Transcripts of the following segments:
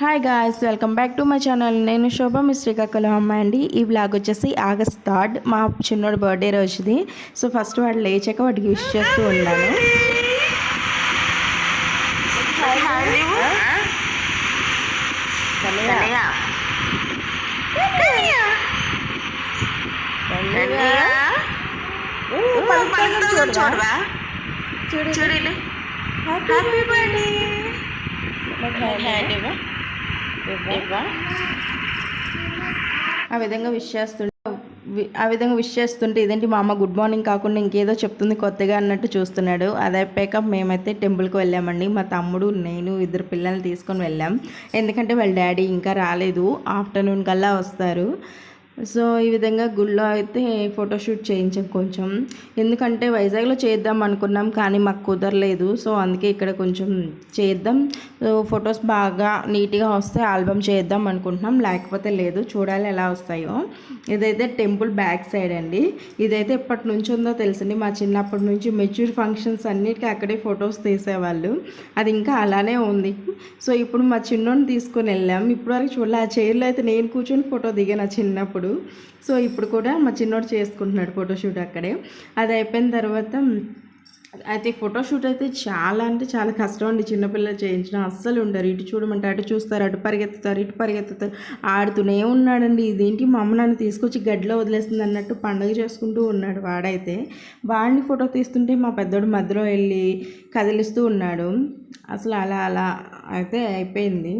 Hi guys welcome back to my channel నేను శోభ శ్రీకాకుళం అమ్మాయి అండి. ఈ బ్లాగ్ వచ్చేసి ఆగస్ట్ థర్డ్ మా చిన్నోడు బర్త్డే రోజుది. సో ఫస్ట్ వాడు లేచాక వాడికి విష్ చేస్తూ ఉన్నాను. చూడవా? చూడు. హ్యాపీ బర్త్డే ఆ విధంగా విష్ చేస్తుంటే ఆ విధంగా విష్ చేస్తుంటే ఇదేంటి మా అమ్మ గుడ్ మార్నింగ్ కాకుండా ఇంకేదో చెప్తుంది కొత్తగా అన్నట్టు చూస్తున్నాడు. అది అయిపోయాక మేమైతే టెంపుల్కి వెళ్ళామండి. మా తమ్ముడు నేను ఇద్దరు పిల్లల్ని తీసుకొని వెళ్ళాం. ఎందుకంటే వాళ్ళ డాడీ ఇంకా రాలేదు. ఆఫ్టర్నూన్ కల్లా వస్తారు. సో ఈ విధంగా గుళ్ళో అయితే ఫోటోషూట్ చేయించాం కొంచెం. ఎందుకంటే వైజాగ్లో చేద్దాం అనుకున్నాం కానీ మాకు కుదరలేదు. సో అందుకే ఇక్కడ కొంచెం చేద్దాం. సో ఫొటోస్ బాగా నీట్గా వస్తే ఆల్బమ్ చేద్దాం అనుకుంటున్నాం. లేకపోతే లేదు. చూడాలి ఎలా వస్తాయో. ఇదైతే టెంపుల్ బ్యాక్ సైడ్ అండి. ఇదైతే ఎప్పటి నుంచి ఉందో తెలుసండి. మా చిన్నప్పటి నుంచి మెచ్యూర్ ఫంక్షన్స్ అన్నిటికీ అక్కడే ఫొటోస్ తీసేవాళ్ళు. అది ఇంకా అలానే ఉంది. సో ఇప్పుడు మా చిన్నోని తీసుకుని వెళ్ళాం. ఇప్పటివరకు చూడాలి. ఆ చైర్లో అయితే నేను కూర్చొని ఫోటో దిగాను చిన్నప్పుడు. సో ఇప్పుడు కూడా మా చిన్నోడు చేసుకుంటున్నాడు ఫోటోషూట్ అక్కడే. అది అయిపోయిన తర్వాత అయితే ఫోటోషూట్ అయితే చాలా అంటే చాలా కష్టం అండి. చిన్నపిల్లలు చేయించడం అస్సలు ఉండరు. ఇటు చూడమంటే అటు చూస్తారు అటు పరిగెత్తుతారు ఇటు పరిగెత్తుతారు. ఆడుతూనే ఉన్నాడండి. ఇదేంటి మా అమ్మ నన్ను తీసుకొచ్చి గడ్డిలో వదిలేస్తుంది అన్నట్టు పండగ చేసుకుంటూ ఉన్నాడు వాడైతే. వాడిని ఫోటో తీస్తుంటే మా పెద్దోడు మధ్యలో వెళ్ళి కదిలిస్తూ ఉన్నాడు. అసలు అలా అలా అయితే అయిపోయింది.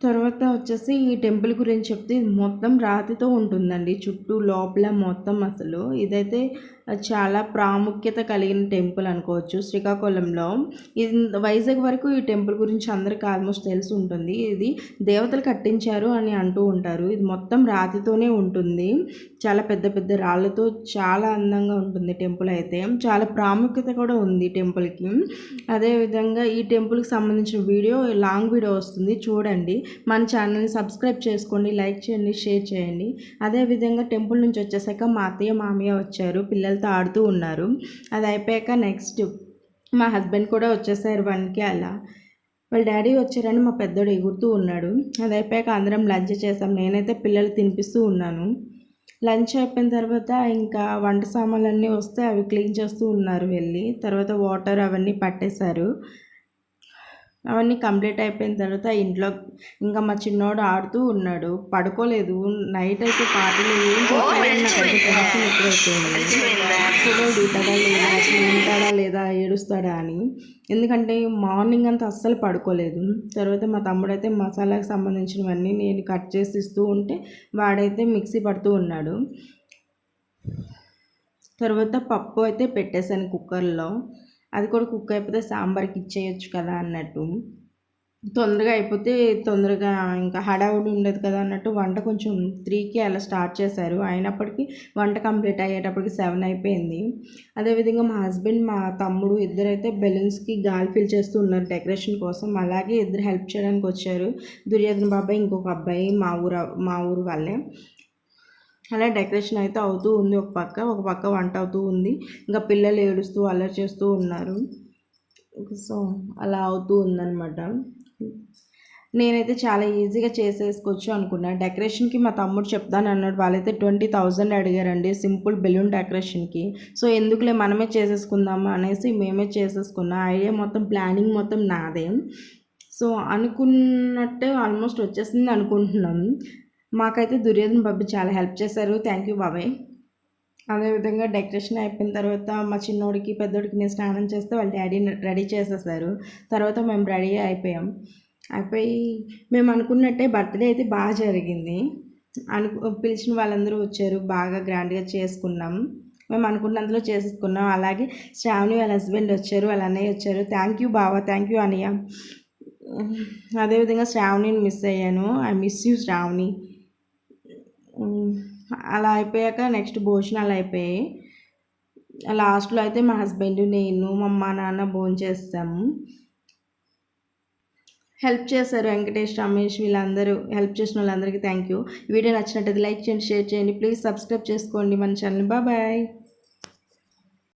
తర్వాత వచ్చేసి ఈ టెంపుల్ గురించి చెప్తే ఇది మొత్తం రాతితో ఉంటుందండి. చుట్టూ లోపల మొత్తం అసలు. ఇదైతే చాలా ప్రాముఖ్యత కలిగిన టెంపుల్ అనుకోవచ్చు. శ్రీకాకుళంలో ఇది వైజాగ్ వరకు ఈ టెంపుల్ గురించి అందరికీ ఆల్మోస్ట్ తెలిసి ఉంటుంది. ఇది దేవతలు కట్టించారు అని అంటూ ఉంటారు. ఇది మొత్తం రాతితోనే ఉంటుంది. చాలా పెద్ద పెద్ద రాళ్ళతో చాలా అందంగా ఉంటుంది టెంపుల్ అయితే. చాలా ప్రాముఖ్యత కూడా ఉంది టెంపుల్కి. అదేవిధంగా ఈ టెంపుల్కి సంబంధించిన వీడియో లాంగ్ వీడియో వస్తుంది. చూడండి. మన ఛానల్ని సబ్స్క్రైబ్ చేసుకోండి. లైక్ చేయండి. షేర్ చేయండి. అదేవిధంగా టెంపుల్ నుంచి వచ్చేసాక మా అత్తయ్య మామయ్య వచ్చారు. పిల్లలు పిల్లలతో ఆడుతూ ఉన్నారు. అది అయిపోయాక నెక్స్ట్ మా హస్బెండ్ కూడా వచ్చేసారు వన్కి అలా. వాళ్ళ డాడీ వచ్చారని మా పెద్దోడు ఎగురుతూ ఉన్నాడు. అది అయిపోయాక అందరం లంచ్ చేసాం. నేనైతే పిల్లలు తినిపిస్తూ ఉన్నాను. లంచ్ అయిపోయిన తర్వాత ఇంకా వంట సామాన్లన్నీ వస్తే అవి క్లీన్ చేస్తూ ఉన్నారు వెళ్ళి. తర్వాత వాటర్ అవన్నీ పట్టేశారు. అవన్నీ కంప్లీట్ అయిపోయిన తర్వాత ఇంట్లో ఇంకా మా చిన్నోడు ఆడుతూ ఉన్నాడు. పడుకోలేదు. నైట్ అయితే పాటలు ఏం చేస్తాడని నాకైతే టెన్షన్ ఎక్కువైపోయింది ఉంటాడా లేదా? అసలు ఉంటాడా లేదా? ఏడుస్తాడా అని. ఎందుకంటే మార్నింగ్ అంతా అస్సలు పడుకోలేదు. తర్వాత మా తమ్ముడు అయితే మసాలాకి సంబంధించినవన్నీ నేను కట్ చేసి ఇస్తూ ఉంటే వాడైతే మిక్సీ పడుతూ ఉన్నాడు. తర్వాత పప్పు అయితే పెట్టేశాను కుక్కర్లో. అది కూడా కుక్ అయిపోతే సాంబార్కి ఇచ్చేయచ్చు కదా అన్నట్టు. తొందరగా అయిపోతే తొందరగా ఇంకా హడావుడి ఉండదు కదా అన్నట్టు వంట కొంచెం త్రీకి అలా స్టార్ట్ చేశారు. అయినప్పటికీ వంట కంప్లీట్ అయ్యేటప్పటికి సెవెన్ అయిపోయింది. అదేవిధంగా మా హస్బెండ్ మా తమ్ముడు ఇద్దరైతే బెలూన్స్కి గాలి ఫిల్ చేస్తూ ఉన్నారు డెకరేషన్ కోసం. అలాగే ఇద్దరు హెల్ప్ చేయడానికి వచ్చారు. దుర్యోధన బాబాయ్ ఇంకొక అబ్బాయి మా ఊరు మా ఊరు వాళ్ళే. అలా డెకరేషన్ అయితే అవుతూ ఉంది ఒక పక్క ఒక పక్క వంట అవుతూ ఉంది. ఇంకా పిల్లలు ఏడుస్తూ అల్లరి చేస్తూ ఉన్నారు. సో అలా అవుతూ ఉందన్నమాట. నేనైతే చాలా ఈజీగా చేసేసుకోవచ్చు అనుకున్నా. డెకరేషన్కి మా తమ్ముడు చెప్తాను అన్నాడు. వాళ్ళైతే ట్వంటీ థౌజండ్ అడిగారండి సింపుల్ బెలూన్ డెకరేషన్కి. సో ఎందుకులే మనమే చేసేసుకుందాము అనేసి మేమే చేసేసుకున్నాం. ఐడియా మొత్తం ప్లానింగ్ మొత్తం నాదే. సో అనుకున్నట్టే ఆల్మోస్ట్ వచ్చేసింది అనుకుంటున్నాం. మాకైతే దుర్యోధన బాబు చాలా హెల్ప్ చేశారు. థ్యాంక్ యూ బాబాయ్. అదేవిధంగా డెకరేషన్ అయిపోయిన తర్వాత మా చిన్నోడికి పెద్దోడికి నేను స్నానం చేస్తే వాళ్ళ డాడీ రెడీ చేసేసారు. తర్వాత మేము రెడీ అయిపోయాం. అయిపోయి మేము అనుకున్నట్టే బర్త్డే అయితే బాగా జరిగింది. అను పిలిచిన వాళ్ళందరూ వచ్చారు. బాగా గ్రాండ్గా చేసుకున్నాం. మేము అనుకున్నంతలో చేసేసుకున్నాం. అలాగే శ్రావణి వాళ్ళ హస్బెండ్ వచ్చారు. వాళ్ళ అన్నయ్య వచ్చారు. థ్యాంక్ యూ బావా. థ్యాంక్ యూ అన్నయ్య. అదేవిధంగా శ్రావణిని మిస్ అయ్యాను. I miss you Shravani. అలా అయిపోయాక నెక్స్ట్ భోజనాలు అయిపోయాయి. లాస్ట్లో అయితే మా హస్బెండ్ నేను మా అమ్మ నాన్న భోజనం చేస్తాము. హెల్ప్ చేశారు వెంకటేష్ రమేష్ వీళ్ళందరూ. హెల్ప్ చేసిన వాళ్ళందరికీ థ్యాంక్ యూ. వీడియో నచ్చినట్టయితే లైక్ చేయండి షేర్ చేయండి. ప్లీజ్ సబ్స్క్రైబ్ చేసుకోండి మన ఛానల్ బాయ్.